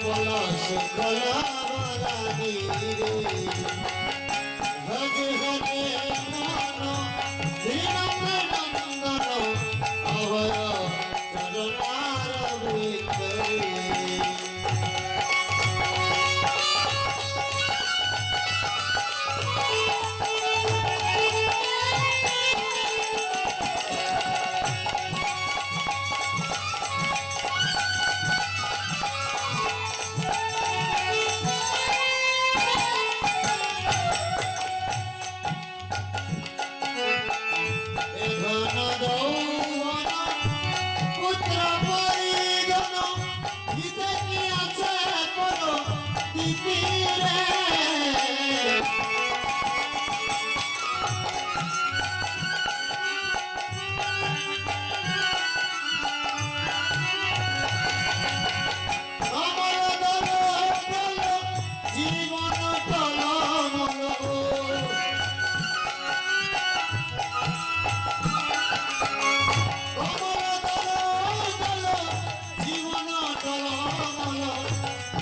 পলাশ কলা রানী রে হজ হরে